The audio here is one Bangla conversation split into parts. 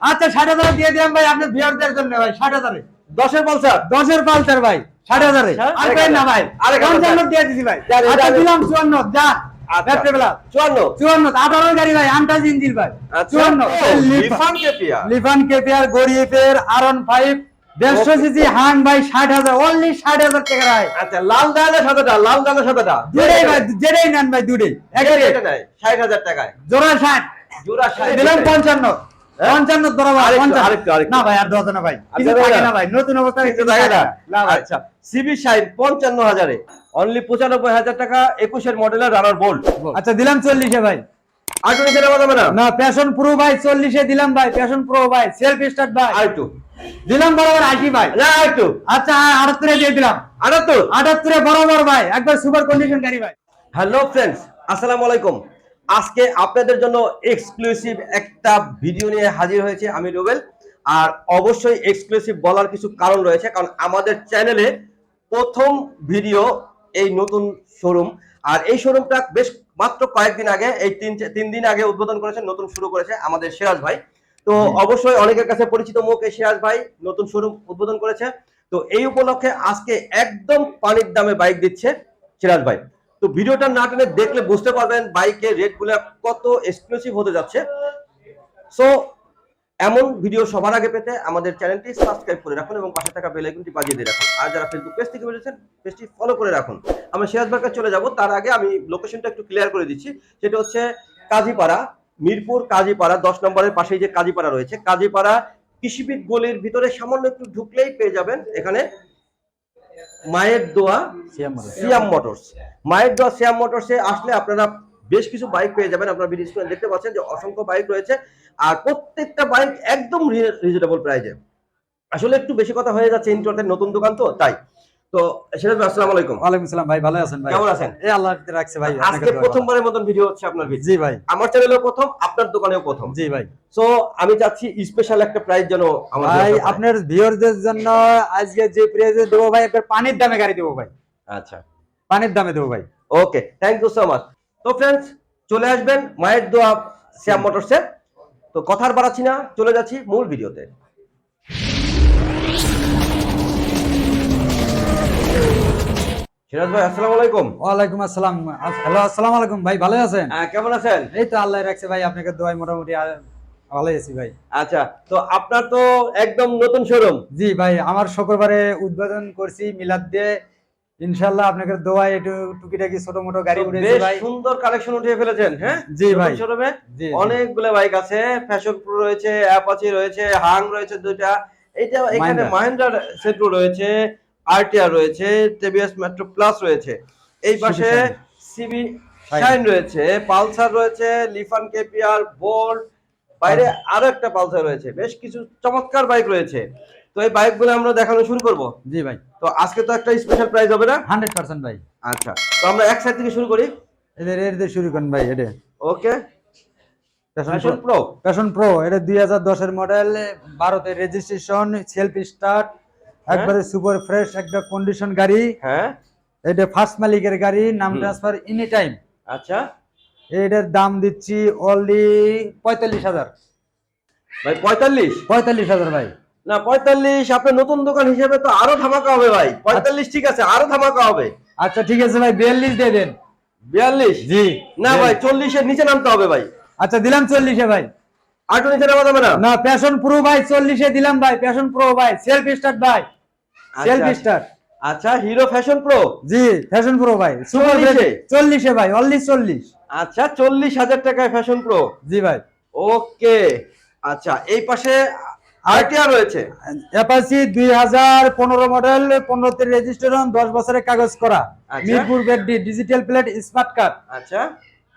আচ্ছা ষাট হাজার দিয়ে দিলাম ভাই আপনার ভিউয়ারদের জন্য ভাই ষাট হাজারে। দশের পালসার? দশের পালসার ভাই ষাট হাজারে? আর না ভাই আরেক পঞ্চান্ন দিয়ে দিছি ভাই। আচ্ছা দিলাম চুয়ান্ন যা। আচ্ছা। রাত্রেবেলা। চুয়ান্ন। চুয়ান্ন আঠারো গাড়ি ভাই আন্টাজ ইঞ্জিন ভাই। আচ্ছা। চুয়ান্ন। ও, লিফান কেপিয়া। লিফান কেপিয়ার গরিয়েফের আর ফাইভ দেড়শো Okay. সিসি হাং ভাই ষাট হাজার অনলি ষাট হাজার টাকা ভাই। আচ্ছা লাল দানা সাদাটা লাল দানা সাদাটা। দুটাই ভাই যেটাই নেন ভাই দুটাই ষাট হাজার টাকায়। জোড়া ষাট। জোড়া ষাট। দিলাম পঞ্চান্ন। পঞ্চান্ন আরেকটু, পঞ্চান্ন। আরেকটু। না ভাই আর দশ না ভাই। কিছু থাকে না? না ভাই নতুন অবস্থায় কিছু থাকে না। না। আচ্ছা সিবি সাইন পঞ্চান্ন হাজারে। অনলি পঁচানব্বই হাজার টাকা একুশের মডেলের রানার বোল্ট আচ্ছা দিলাম চল্লিশে ভাই। আটু নেওয়া যাবে না? না প্যাশন প্রো ভাই চল্লিশে দিলাম ভাই প্যাশন প্রো ভাই সেলফ স্টার্ট ভাই। দিলাম বরাবর আশি ভাই। না আরেকটু আচ্ছা আটাত্তরে দিয়ে দিলাম। আটাত্তর? আটাত্তরে বরাবর ভাই একবার সুপার কন্ডিশন গাড়ি ভাই। হ্যালো ফ্রেন্ডস আসসালামু আলাইকুম। আজকে আপনাদের জন্য এক্সক্লুসিভ একটা ভিডিও নিয়ে হাজির হয়েছে আমি রুবেল। আর অবশ্যই এক্সক্লুসিভ বলার কিছু কারণ রয়েছে কারণ আমাদের চ্যানেলে প্রথম ভিডিও এই নতুন শোরুম আর এই শোরুমটা বেশ মাত্র কয়েকদিন আগে এই তিন তিন দিন আগে উদ্বোধন করেছে নতুন শুরু করেছে আমাদের সিরাজ ভাই। তো অবশ্যই অনেকের কাছে পরিচিত মুখ এই সিরাজ ভাই নতুন শোরুম উদ্বোধন করেছে। তো এই উপলক্ষে আজকে একদম পানির দামে বাইক দিচ্ছে সিরাজ ভাই। তো ভিডিওটা না টেনে দেখলে বুঝতে পারবেন বাইকের রেটগুলো কত এক্সক্লুসিভ হতে যাচ্ছে। সো এমন ভিডিও সবার আগে পেতে আমাদের চ্যানেলটি সাবস্ক্রাইব করে রাখুন এবং পাশে থাকা বেল আইকনটি বাজিয়ে দিয়ে রাখুন। আর যারা ফেসবুক পেজ থেকে বেরিয়েছেন পেজটি ফলো করে রাখুন। আমরা সিরাজ বার্গে চলে যাব। তার আগে আমি লোকেশনটা একটু ক্লিয়ার করে দিচ্ছি। সেটা হচ্ছে কাজীপাড়া, মিরপুর কাজীপাড়া, দশ নম্বরের পাশেই যে কাজীপাড়া রয়েছে। কাজীপাড়া কৃষিবিদ গলির ভিতরে সামান্য একটু ঢুকলেই পেয়ে যাবেন। এখানে মায়ের দোয়া সিয়াম মোটরস মায়ের দোয়া সিয়াম মোটরসে আসলে আপনারা বেশ কিছু বাইক পেয়ে যাবেন। আপনারা ভিডিও স্ক্রিনে দেখতে পাচ্ছেন যে অসংখ্য বাইক রয়েছে। আর প্রত্যেকটা বাইক একদম রিজনেবল প্রাইজে আসলে একটু বেশি কথা হয়ে যাচ্ছে ইন্টারনেট নতুন দোকান তো তাই। তো সিরাজ ভাই আসসালামু আলাইকুম। ওয়ালাইকুম সালাম ভাই ভালো আছেন ভাই? কেমন আছেন? এই আল্লাহ রাখছে ভাই আজকে প্রথমবারের মতন ভিডিও হচ্ছে আপনার জি ভাই। আমার চ্যানেলেও প্রথম আপনার দোকানেও প্রথম। জি ভাই। সো আমি চাচ্ছি স্পেশাল একটা প্রাইস যেন আমার ভাই আপনার ভিউয়ারদের জন্য আজকে যে প্রাইজে দেবো ভাই একবার পানির দামে গাড়ি দেবো ভাই। আচ্ছা। পানির দামে দেবো ভাই। Okay thank you so much তো ফ্রেন্ডস চলে আসবেন মায়ের দোয়া শ্যাম মোটরসে। তো কথার বাড়াচ্ছি না চলে যাচ্ছি মূল ভিডিওতে সিরাজ ভাই আসসালামু আলাইকুম। ওয়ালাইকুম আসসালাম। হ্যালো আসসালামু আলাইকুম। ভাই ভালো আছেন? আহ, কেমন আছেন? এই তো আল্লাহ রাখছে ভাই আপনাকে দোয়াই মোটামুটি ভালোই আছি ভাই। আচ্ছা তো আপনার তো একদম নতুন শোরুম। জি ভাই আমার শুক্রবারে উদ্বোধন করছি মিলাদ দিয়ে। ইনশাল্লাহ আপনাকে দোয়াই একটু টুকিটাকি ছোট মোটো গাড়ি উঠেছি ভাই। সুন্দর কালেকশন উঠিয়ে ফেলেছেন হ্যাঁ? জি ভাই। শোরুমে। অনেকগুলো বাইক আছে ফ্যাশন প্রো রয়েছে অ্যাপাচি রয়েছে হাং রয়েছে দুইটা। এইটা এখানে। মাহিন্দ্রা সেট্রো রয়েছে আরটিআর রয়েছে টিভিএস মেট্রো প্লাস রয়েছে। এই পাশে। সিবি। শাইন রয়েছে পালসার রয়েছে লিফান কেপিআর বোল্ট বাইরে আরও একটা পালসার রয়েছে বেশ কিছু চমৎকার বাইক রয়েছে। তো এই বাইকগুলো আমরা দেখানো শুরু করব? জি ভাই। তো আজকে তো একটা স্পেশাল প্রাইস হবে না? হান্ড্রেড পার্সেন্ট ভাই। আচ্ছা তো আমরা এক সাইড থেকে শুরু করি। এদের এর দিয়ে শুরু করেন ভাই এটা okay Passion Pro Passion Pro এটা দুই হাজার দশের মডেল ভারতের রেজিস্ট্রেশন সেলফ স্টার্ট একবারে সুপার ফ্রেশ একটা কন্ডিশন গাড়ি। হ্যাঁ? এটা ফার্স্ট মালিকের গাড়ি নাম ট্রান্সফার এনি টাইম আচ্ছা। এটার দাম দিচ্ছি অনলি পঁয়তাল্লিশ হাজার। ভাই পঁয়তাল্লিশ? পঁয়তাল্লিশ হাজার ভাই। না পঁয়তাল্লিশ আপনার নতুন দোকান হিসেবে তো আরও ধামাকা হবে ভাই। পঁয়তাল্লিশ ঠিক আছে আরও ধামাকা হবে। আচ্ছা ঠিক আছে ভাই বিয়াল্লিশ দিয়ে দেন। বিয়াল্লিশ? জি। না ভাই চল্লিশের নিচে নামতে হবে ভাই। আচ্ছা দিলাম চল্লিশে ভাই। আটু নিচে নামা যাবে না? না প্যাশন প্রো ভাই চল্লিশে দিলাম ভাই প্যাশন প্রো ভাই সেলফ স্টার্ট ভাই। সেলফ আচ্ছা, আচ্ছা হিরো ফ্যাশন প্রো জি ফ্যাশন প্রো ভাই। সুপার চল্লিশে? ভাই অনলি চল্লিশ। আচ্ছা চল্লিশ হাজার টাকায় ফ্যাশন প্রো জি ভাই। ওকে। আচ্ছা এই পাশে আরটিআর রয়েছে? অ্যাপাচি মডেল পনেরোতে রেজিস্ট্রেশন দশ বছরের কাগজ করা। Mirpur digital plate smart card আচ্ছা।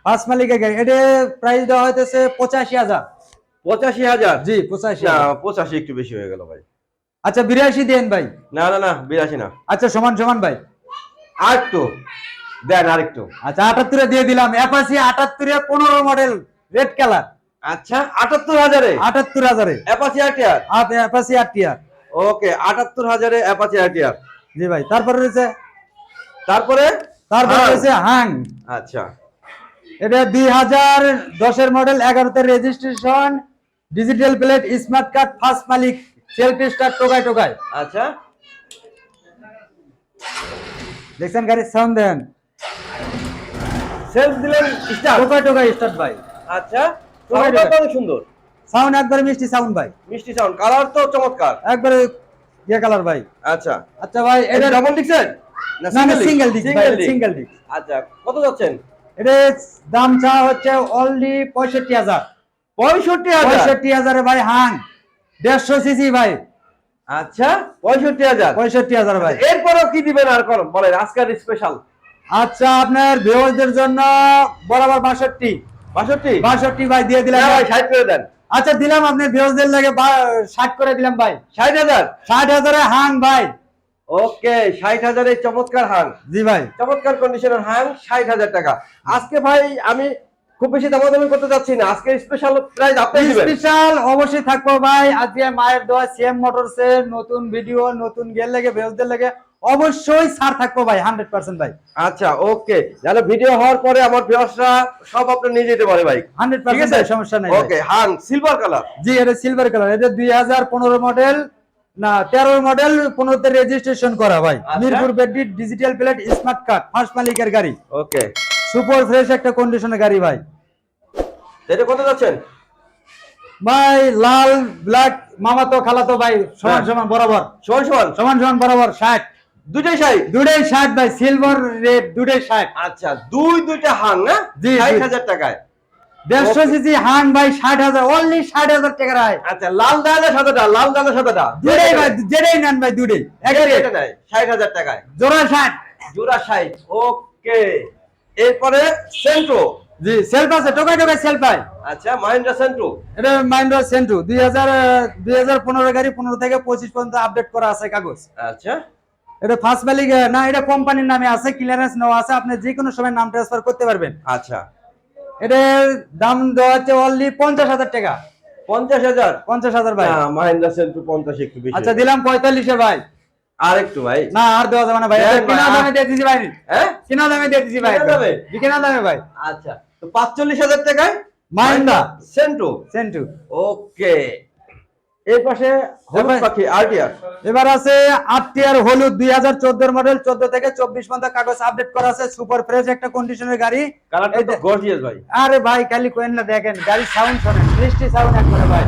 পাঁচ মালিকের গাড়ি। এটা প্রাইস দেওয়া হইতেছে পঁচাশি হাজার। পঁচাশি হাজার? জি পঁচাশি না হাজার। পঁচাশি একটু বেশি হয়ে গেল ভাই। আচ্ছা বিরাশি দেন ভাই। না না না বিরাশি না। আচ্ছা সমান সমান ভাই। আর একটু দেন আরেকটু। আচ্ছা আটাত্তরে দিয়ে দিলাম। অ্যাপাচি আটাত্তরে পনেরো মডেল রেড কালার আচ্ছা আটাত্তর হাজারে? আটাত্তর হাজারে। Apache RTR? অ্যাপাচি আট টিয়ার ওকে আটাত্তর হাজারে অ্যাপাচি আরটিআর। জি ভাই তারপরে রয়েছে? তারপরে? তারপরে রয়েছে হাং। আচ্ছা। এটা দুই হাজার দশের মডেল এগারোতে registration digital plate smart card first মালিক। সেলফ স্টার্ট টোকায় টোকায়। আচ্ছা। দেখছেন গাড়ির সাউন্ড দেন। সেলফ দিলেন স্টার্ট টোকায় টোকায় স্টার্ট ভাই। আচ্ছা। অনেক সুন্দর? সাউন্ড একবারে মিষ্টি সাউন্ড ভাই। মিষ্টি সাউন্ড কালার তো চমৎকার। একবারে ইয়ে কালার ভাই। আচ্ছা। আচ্ছা ভাই এটা ডাবল ডিক্সের না না সিঙ্গেল সিঙ্গেল আচ্ছা কত যাচ্ছেন? এটা দাম চা হচ্ছে অনলি পঁয়ষট্টি হাজার। পঁয়ষট্টি হাজার? পঁয়ষট্টি হাজারে ভাই হাং। দেড়শো সিসি ভাই। আচ্ছা পঁয়ষট্টি হাজার। পঁয়ষট্টি হাজার ভাই। এরপরও কি দিবেন আর কোন বলেন আজকের স্পেশাল আচ্ছা আপনার ভিউয়ারদের জন্য বরাবর বাষট্টি। বাষট্টি? বাষট্টি ভাই দিয়ে দিলাম। ভাই ষাট করে দেন। আচ্ছা দিলাম আপনি ভিউয়ারদের লাগে ষাট করে দিলাম ভাই। ষাট হাজার? ষাট হাজারে হাং ভাই। ওকে ষাট হাজারের চমৎকার হাং। জি ভাই। চমৎকার কন্ডিশনের হাং ষাট হাজার টাকা। আজকে ভাই আমি খুব বেশি দামাদামি করতে যাচ্ছি না। আজকে স্পেশাল প্রাইস আপনি দিবেন। স্পেশাল অবশ্যই থাকব ভাই। আজকে মায়ের দোয়া সিএম মোটরস এর নতুন ভিডিও নতুন গেল লাগে ভিউয়ারদের লাগে অবশ্যই ছাড় থাকব ভাই হান্ড্রেড পার্সেন্ট ভাই। আচ্ছা ওকে তাহলে ভিডিও হওয়ার পরে আমার ভিউয়ার্সরা সব আপনি নিয়ে যেতে পারে ভাই। হান্ড্রেড ঠিক পার্সেন্ট আছে সমস্যা নাই ওকে হাং সিলভার কালার জি এটা সিলভার কালার এটা দুই হাজার পনেরো মডেল না তেরো মডেল পনেরোতে রেজিস্ট্রেশন করা ভাই। আচ্ছা। মিরপুর বেডি digital plate smart card first মালিকের গাড়ি। ওকে সুপার ফ্রেশ একটা কন্ডিশনের গাড়ি ভাই। এটা কত যাচ্ছেন? ভাই লাল ব্ল্যাক মামাতো খালাতো ভাই সমান হ্যাঁ। সমান বরাবর। সমান সমান? সমান সমান বরাবর ষাট। দুটাই সাইজ দুটাই ষাট ভাই সিলভার রেড দুটাই ষাট। আচ্ছা দুই দুইটা হাং না জি, ষাট। হাজার টাকায়। দেড়শো. সিসি হান ভাই ষাট হাজার অনলি ষাট হাজার টাকা রায় আচ্ছা লাল ডালের সাদাটা লাল ডালের সাদাটা দুটাই ভাই যেটাই নেন ভাই দুটাই একেবারে। ষাট হাজার টাকায়। জোড়া ষাট। জোড়া ষাট ওকে এরপরে সেন্ট্রো জি সেলফ আছে টোকাই টোকাই সেলফ পায়। আচ্ছা মাহিন্দ্রা সেন্ট্রো এটা মাইন্ড্রা সেন্টু দুই হাজার দুই হাজার পনেরো গাড়ি পনেরো থেকে পঁচিশ পর্যন্ত আপডেট করা আছে কাগজ। আচ্ছা। এটা ফার্স্ট মালিক না এটা কোম্পানির নামে আছে ক্লিয়ারেন্স নেওয়া আছে আপনি যে কোনো সময় নাম ট্রান্সফার করতে পারবেন। আচ্ছা। এটার দাম দেওয়া হচ্ছে অনলি পঞ্চাশ হাজার টাকা। পঞ্চাশ হাজার? পঞ্চাশ হাজার ভাই। মাহিন্দ্রা সেন্ট্রো পঞ্চাশ একটু বেশি। আচ্ছা দিলাম পঁয়তাল্লিশে ভাই। আর একটু ভাই। না আর দেওয়া যাবে না ভাই। কিনা দামে দিয়ে দিছি ভাই। হ্যাঁ? কিনা দামে দিয়ে দিছি ভাই। কিনা কিনা দামে ভাই। আচ্ছা তো পাঁচচল্লিশ হাজার টাকায় মাহিন্দ্রা সেন্ট্রো সেন্টু। ওকে। এর পাশে হলুদ পাখি আরটিআর। এবার আছে আট টিয়ার হলুদ দুই হাজার চোদ্দোর মডেল চোদ্দ থেকে চব্বিশ পর্যন্ত কাগজ আপডেট করা আছে সুপার ফ্রেশ একটা কন্ডিশনের গাড়ি। কালারটা তো গর্জিয়াস ভাই। আরে ভাই খালি কোয়েন না দেখেন গাড়ি সাউন্ড শোনেন বৃষ্টি সাউন্ড একবারে ভাই।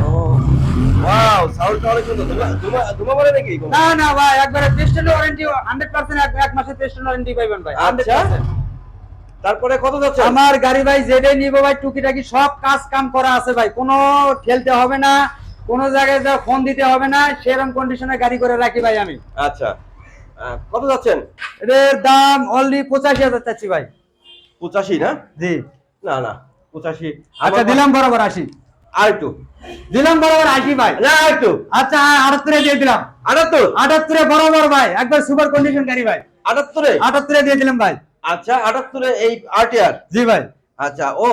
ওয়াও সাউন্ডটা অনেক সুন্দর। ধুমা ধুমা ধুমা বলে নাকি? না না ভাই একবারে পেস্টেল ওয়ারেন্টি হান্ড্রেড পার্সেন্ট এক মাসের পেস্টেল ওয়ারেন্টি ভাই আচ্ছা। তারপরে কত যাচ্ছে? আমার গাড়ি ভাই যেটাই নিবো ভাই টুকিটাকি সব কাজ কাম করা আছে ভাই কোনো ঠেলতে হবে না কোনো জায়গায় যা ফোন দিতে হবে না সেরকম কন্ডিশনে গাড়ি করে রাখি ভাই আমি। আচ্ছা। কত যাচ্ছেন? এটার দাম অলরেডি পঁচাশি হাজার চাচ্ছি ভাই। পঁচাশি না? জি। না না পঁচাশি। আচ্ছা দিলাম বরাবর আশি। আর একটু দিলাম বরাবর আশি ভাই। না আর একটু আচ্ছা আটাত্তরে দিয়ে দিলাম। আটাত্তর? আটাত্তরে বরাবর ভাই একবার সুপার কন্ডিশন গাড়ি ভাই। আটাত্তরে? আটাত্তরে দিয়ে দিলাম ভাই। আচ্ছা আটাত্তরে এই আরটিআর জি ভাই। আচ্ছা ও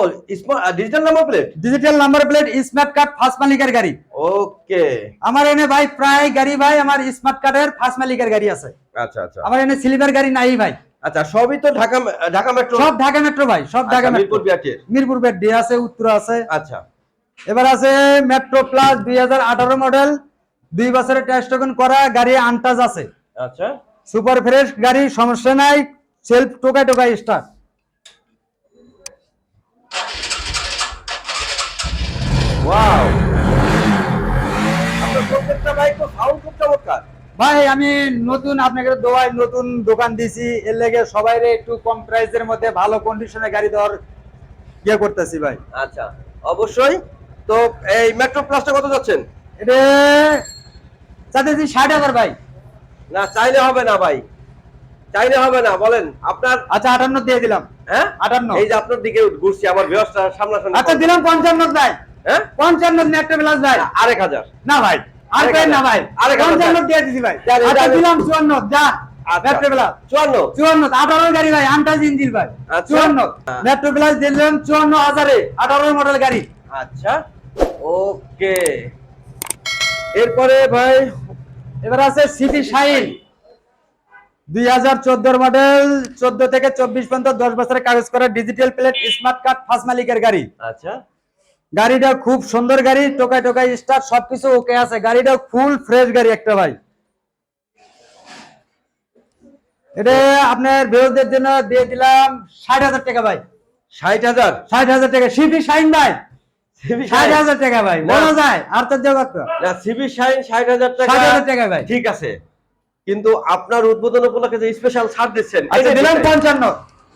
digital number plate digital number plate smart card first মালিকের গাড়ি। ওকে আমার এনে ভাই প্রায় গাড়ি ভাই আমার স্মার্ট কার্ডের ফার্স্ট মালিকের গাড়ি আছে। আচ্ছা আচ্ছা। আমার এনে সিলভার গাড়ি নাই ভাই। আচ্ছা সবই তো ঢাকা ঢাকা মেট্রো সব ঢাকা মেট্রো ভাই সব ঢাকা মেট্রো মিরপুর বিআরটিএর মিরপুর আছে উত্তর আছে। আচ্ছা। এবার আছে মেট্রো প্লাস দুই হাজার আঠারো মডেল দুই বছরের টেস্ট করা গাড়ি আনটাজ আছে। আচ্ছা। সুপার ফ্রেশ গাড়ি সমস্যা নাই সেলফ টোকাই টোকাই স্টার্ট ভাই আমি নতুন আপনাকে দোয়াই নতুন দোকান দিছি এর লেগে সবাই একটু কম প্রাইসের মধ্যে ভালো কন্ডিশনে গাড়ি দেওয়ার ইয়ে করতেছি ভাই। আচ্ছা। অবশ্যই তো এই মেট্রো প্লাসটা কত যাচ্ছেন? এটা চাইতেছি ষাট হাজার ভাই। না চাইলে হবে না ভাই। চাইলে হবে না বলেন আপনার আচ্ছা আটান্ন দিয়ে দিলাম। হ্যাঁ? আটান্ন। এই যে আপনার দিকে ঘুরছি আমার ব্যবস্থা সামনাসামনি আচ্ছা দিলাম পঞ্চান্ন ভাই। হ্যাঁ? পঞ্চান্ন একটা প্লাস ভাই। আরেক হাজার। না ভাই আর আরেক না ভাই। আরেক পঞ্চান্ন। দিয়ে দিছি ভাই। আচ্ছা দিলাম চুয়ান্ন যা। চুয়ান্ন। হাজারে আঠারো মডেল গাড়ি। আচ্ছা। ওকে। এরপরে ভাই এবার আছে সিটি শাইন দুই হাজার চোদ্দোর মডেল চোদ্দ থেকে চব্বিশ পর্যন্ত দশ বছরের কাগজ করা digital plate smart card first মালিকের গাড়ি। আচ্ছা। গাড়িটা খুব সুন্দর গাড়ি টোকাই টোকাই স্টার্ট সবকিছু ওকে আছে। গাড়িটা ফুল ফ্রেশ গাড়ি একটা ভাই। এটা আপনার বিরোধীদের জন্য দিয়ে দিলাম ষাট হাজার টাকা ভাই। ষাট হাজার? ষাট হাজার টাকা। সিপি শাইন ভাই। ষাট হাজার টাকা ভাই না। বলা যায় আর তো জগৎ তো। না সিবি শাইন ষাট হাজার টাকা ষাট হাজার টাকা ভাই। ঠিক আছে। কিন্তু আপনার উদ্বোধন উপলক্ষে যে স্পেশাল ছাড় দিচ্ছেন আচ্ছা দিলাম পঞ্চান্ন।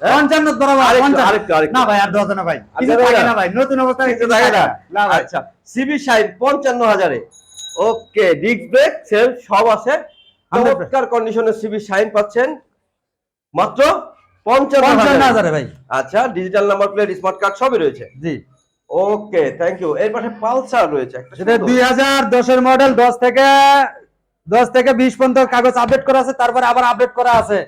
পঞ্চান্ন বরাবর আরেকটু, পঞ্চান্ন। আরেকটু, আরেকটু। না ভাই আর দশ না ভাই। কিছু থাকে না? না ভাই নতুন অবস্থায় কিছু কিছু থাকে থাকে না? না। না আচ্ছা সিবি শাইন পঞ্চান্ন হাজারে। ওকে ডিস্ক ব্রেক সেল সব আছে। 100% চমৎকার কন্ডিশনে সিবি শাইন পাচ্ছেন। মাত্র পঞ্চান্ন হাজারে। ভাই। আচ্ছা digital number plate smart card সবই রয়েছে। জি। ওকে থ্যাংক ইউ এর পাশে পালসার রয়েছে একটা সেটা সুন্দর। দুই হাজার দশের মডেল দশ থেকে দশ থেকে বিশ পর্যন্ত কাগজ আপডেট করা আছে তারপরে আবার আপডেট করা আছে।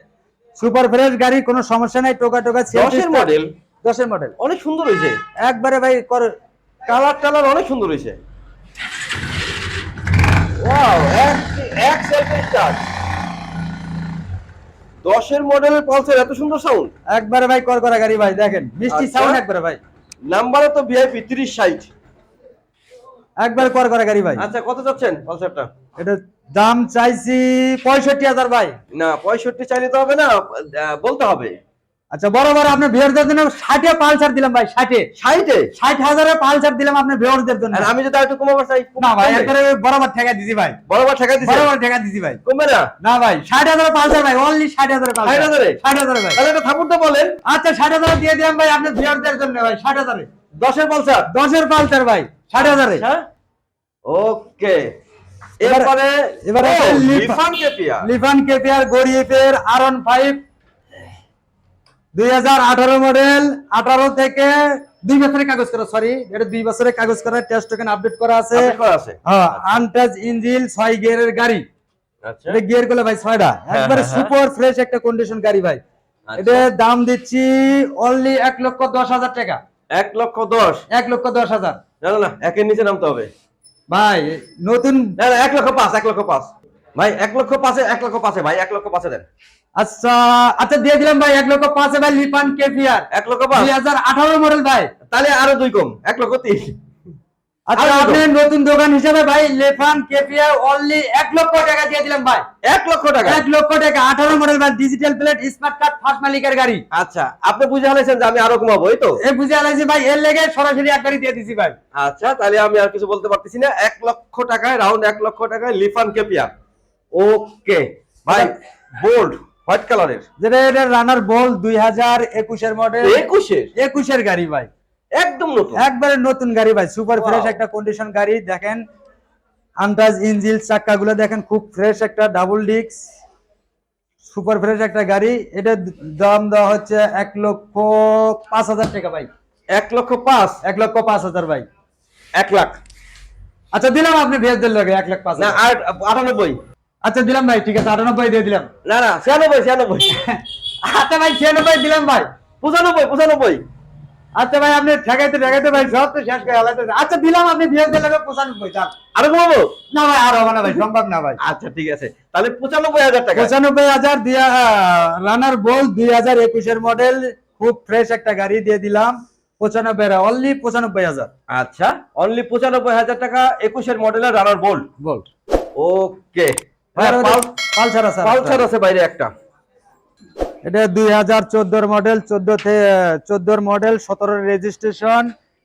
সুপার ফ্রেশ গাড়ি কোনো সমস্যা নাই টোকা টোকা দশের মডেল দশের মডেল অনেক সুন্দর হয়েছে। একবারে ভাই কর কালার টালার অনেক সুন্দর হয়েছে। ওয়াও এক এক সেলফি স্টার্ট দশের মডেলের পালসার এত সুন্দর সাউন্ড একবারে ভাই কর করা গাড়ি ভাই দেখেন। মিষ্টি আচ্ছা। সাউন্ড একবারে ভাই। নাম্বারে তো ভিআইপি তিরিশ ষাট। একবার কর করে গাড়ি ভাই। আচ্ছা কত যাচ্ছেন পালসারটা? এটা দাম চাইছি পঁয়ষট্টি হাজার ভাই। না পঁয়ষট্টি চাইলে তো হবে না বলতে হবে। আচ্ছা বরাবর আপনার ভিউয়ারদের জন্য ষাটে পালসার দিলাম ভাই ষাটে। ষাটে? ষাট হাজারে পালসার দিলাম আপনার ভিউয়ারদের জন্য। আর আমি যদি একটু কমাবার চাই না ভাই কমবে? একবারে বরাবর ঠেকা দিছি ভাই। বরাবর ঠেকা দিচ্ছে বরাবর ঠেকা দিছি ভাই। কমবে না? না ভাই ষাট হাজার পালসার ভাই অনলি ষাট হাজার ষাট হাজারে? ষাট হাজার ভাই। তাহলে থাপুর তো বলেন। আচ্ছা ষাট হাজার দিয়ে দিলাম ভাই আপনার ভিউয়ারদের জন্য ভাই ষাট হাজারে। দশের পালসার? দশের পালসার ভাই ষাট হাজারে। হ্যাঁ? ওকে। এবার- এবারে লিফান কেপিয়া লিফান কেপিআর গরিয়েপের আর ওয়ান ফাইভ দুই হাজার আঠারো মডেল আঠারো থেকে দুই বছরের কাগজ করা সরি এটা দুই বছরের কাগজ করা টেস্ট টোকেন আপডেট করা আছে। আছে। হ্যাঁ আনটাচ ইঞ্জিন ছয় গিয়ারের গাড়ি। আচ্ছা। এটা গিয়ারগুলো ভাই ছয়টা একবারে হ্যাঁ, হ্যাঁ। সুপার ফ্রেশ একটা কন্ডিশন গাড়ি ভাই। আচ্ছা। এটা দাম দিচ্ছি অনলি এক লক্ষ দশ হাজার টাকা। এক লক্ষ দশ? এক লক্ষ দশ হাজার। না না একের নিচে নামতে হবে। ভাই নতুন এক লক্ষ পাঁচ এক লক্ষ পাঁচ। ভাই এক লক্ষ পাঁচে এক লক্ষ পাঁচে ভাই এক লক্ষ পাঁচে দেন আচ্ছা আচ্ছা দিয়ে দিলাম ভাই এক লক্ষ পাঁচে ভাই লিফান কেপিআর এক লক্ষ পাঁচ দুই হাজার আঠারো মডেল ভাই তাহলে আরও দুই কম এক লক্ষ তিন আচ্ছা আরও আপনি নতুন দোকান হিসেবে ভাই লেফান কেপিআর অনলি এক লক্ষ টাকা দিয়ে দিলাম ভাই এক লক্ষ টাকা এক লক্ষ টাকা আঠারো মডেল ভাই digital plate smart card first মালিকের গাড়ি আচ্ছা আপনি বুঝে হালাইছেন যে আমি আরও কমাবো এই তো বুঝে ভাই এর লেগে সরাসরি একবারই দিয়ে দিছি ভাই আচ্ছা তাহলে আমি আর কিছু বলতে পারতেছি না এক লক্ষ টাকায় রাউন্ড এক লক্ষ টাকায় লিফান কেপিয়া ওকে ভাই বোল্ড হোয়াইট কালারের যেটা এটা রানার বল দুই হাজার একুশের মডেল একুশের? একুশের গাড়ি ভাই। একদম নতুন। একবারে নতুন গাড়ি ভাই সুপার ফ্রেশ একটা কন্ডিশন গাড়ি। দেখেন আন্দাজ ইঞ্জিল চাক্কা গুলো দেখেন খুব ফ্রেশ একটা ডাবল ডিক্স সুপার ফ্রেশ একটা গাড়ি। এটা দাম দেওয়া হচ্ছে এক লক্ষ পাঁচ হাজার টাকা ভাই। এক লক্ষ পাঁচ? এক লক্ষ পাঁচ হাজার ভাই। এক লাখ। আচ্ছা দিলাম আপনি ভেজদের লগে এক লাখ পাঁচ আটানব্বই। আচ্ছা দিলাম ভাই ঠিক আছে আটানব্বই দিয়ে দিলাম। না না ছিয়ানব্বই ছিয়ানব্বই। আচ্ছা ভাই ছিয়ানব্বই দিলাম ভাই। পঁচানব্বই পঁচানব্বই। আচ্ছা ভাই আপনি ঠেকাইতে ঠেকাইতে ভাই সব তো শেষ করে আলাদা। আচ্ছা দিলাম আপনি ভেজদের লগে পঁচানব্বই চান। আরও কমাবো? না ভাই আর হবে না ভাই সম্ভব না ভাই। আচ্ছা ঠিক আছে। তাহলে পঁচানব্বই হাজার টাকা। পঁচানব্বই হাজার দিয়া রানার বল দুই হাজার একুশের মডেল খুব ফ্রেশ একটা গাড়ি দিয়ে দিলাম। পঁচানব্বই অনলি পঁচানব্বই হাজার। আচ্ছা অনলি পঁচানব্বই হাজার টাকা একুশের মডেলের রানার বোল্ট বল ওকে পালসার আছে পালসার আছে বাইরে একটা। এটা দুই হাজার চোদ্দোর মডেল চোদ্দ চোদ্দোর মডেল সতেরোর রেজিস্ট্রেশন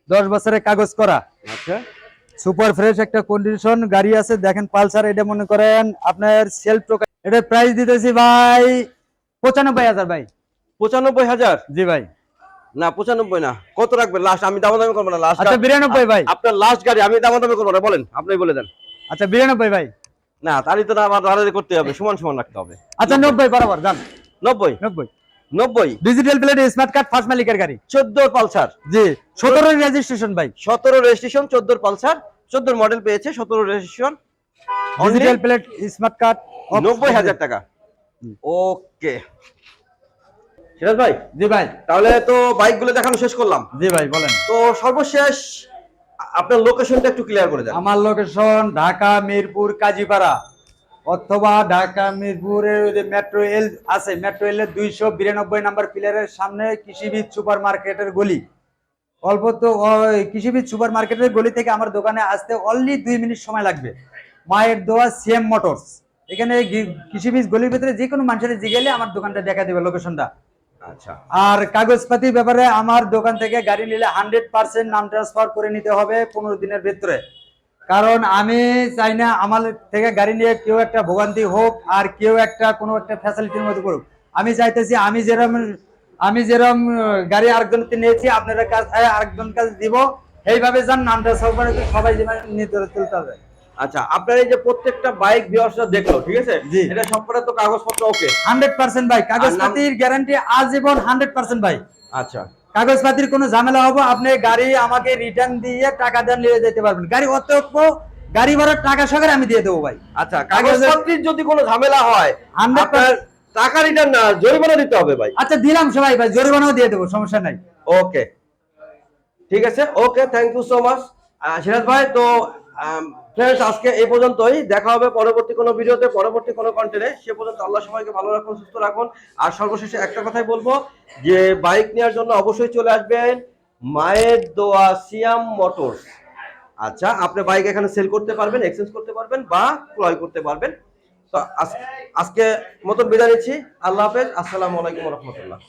দশ বছরের কাগজ করা। আচ্ছা। সুপার ফ্রেশ একটা কন্ডিশন গাড়ি আছে দেখেন পালসার এটা মনে করেন আপনার সেলফ এটা প্রাইস দিতেছি ভাই পঁচানব্বই হাজার ভাই। পঁচানব্বই হাজার? জি ভাই। না পঁচানব্বই না। কত রাখবেন? লাস্ট আমি দামাদামি করব না। লাস্ট আচ্ছা বিরানব্বই ভাই। আপনার লাস্ট গাড়ি আমি দামাদামি করব না। বলেন আপনি বলে দেন। আচ্ছা বিরানব্বই ভাই। না তারই তো আমার দাঁড়াতে করতে হবে সমান সমান রাখতে হবে। আচ্ছা নব্বই। বরাবর যান নব্বই? নব্বই। নব্বই? Digital plate smart card first মালিকের গাড়ি। চোদ্দ পালসার। জি সতেরো রেজিস্ট্রেশন ভাই। সতেরো রেজিস্ট্রেশন চোদ্দোর পালসার। চোদ্দোর মডেল পেয়েছে সতেরো registration digital plate smart card নব্বই হাজার টাকা। ওকে। সিরাজ ভাই? জি ভাই। তাহলে তো বাইকগুলো দেখানো শেষ করলাম। জি ভাই বলেন। তো সর্বশেষ আপনার লোকেশনটা একটু ক্লিয়ার করে দেন। আমার লোকেশন ঢাকা, মিরপুর, কাজীপাড়া অথবা ঢাকা, মিরপুরের মেট্রো এল আছে মেট্রো এল দুইশো বিরানব্বই নাম্বার পিলারের সামনে কৃষিবিদ সুপার মার্কেটের গলি। অল্প তো কৃষিবিদ সুপার মার্কেটের গলি থেকে আমার দোকানে আসতে অনলি দুই মিনিট সময় লাগবে। মায়ের দোয়া সিএম মোটরস এখানে কৃষিবিদ গলির ভিতরে যে কোনো মানুষের জিগেলে আমার দোকানটা দেখা দেবে লোকেশনটা আর কাগজপাতির ব্যাপারে আমার দোকান থেকে গাড়ি নিলে হান্ড্রেড পার্সেন্ট নাম ট্রান্সফার করে নিতে হবে পনেরো দিনের ভিতরে। কারণ আমি চাই না আমার থেকে গাড়ি নিয়ে কেউ একটা ভোগান্তি হোক আর কেউ একটা কোনো একটা ফ্যাসিলিটির মধ্যে করুক আমি চাইতেছি আমি যেরকম আমি যেরকম আহ, গাড়ি আরেকজনকে নিয়েছি আপনাদের কাছে আরেকজন কাছে দিব। এইভাবে যান নাম করে সবাই যেভাবে নিতে তুলতে হবে। আচ্ছা আপনার এই যে প্রত্যেকটা বাইক ভিউয়ার্সরা দেখল ঠিক আছে? এটা সবকটা তো কাগজপত্র ওকে হান্ড্রেড পার্সেন্ট ভাই কাগজপাতির গ্যারান্টি আজীবন হান্ড্রেড পার্সেন্ট ভাই আচ্ছা। কাগজপাতির কোনো ঝামেলা হব আপনি গাড়ি আমাকে রিটার্ন দিয়ে টাকা দেন নিয়ে যেতে পারবেন। গাড়ি অতপ্য গাড়ি ভাড়ার টাকা সহকারে আমি দিয়ে দেবো ভাই। আচ্ছা কাগজপত্রের যদি কোনো ঝামেলা হয় 100% আপনার টাকা রিটার্ন না জরিমানা দিতে হবে ভাই। আচ্ছা দিলাম সবাই ভাই জরিমানাও দিয়ে দেবো সমস্যা নাই। ওকে ঠিক আছে? Okay thank you so much Siraj ভাই তো ফ্রেন্ডস আজকে এই পর্যন্তই। দেখা হবে পরবর্তী কোনো ভিডিওতে, পরবর্তী কোনো কন্টেন্টে সে পর্যন্ত আল্লাহ সবাইকে ভালো রাখুন, সুস্থ রাখুন। আর সর্বশেষে একটা কথাই বলব, যে বাইক নেওয়ার জন্য অবশ্যই চলে আসবেন মায়ের দোয়া সিয়াম মোটরস আচ্ছা আপনি বাইক এখানে সেল করতে পারবেন এক্সচেঞ্জ করতে পারবেন বা ক্রয় করতে পারবেন। তো আজ- আজকে মতন বিদায় নিচ্ছি। আল্লাহ হাফেজ। আসসালামু আলাইকুম রহমতুল্লাহ।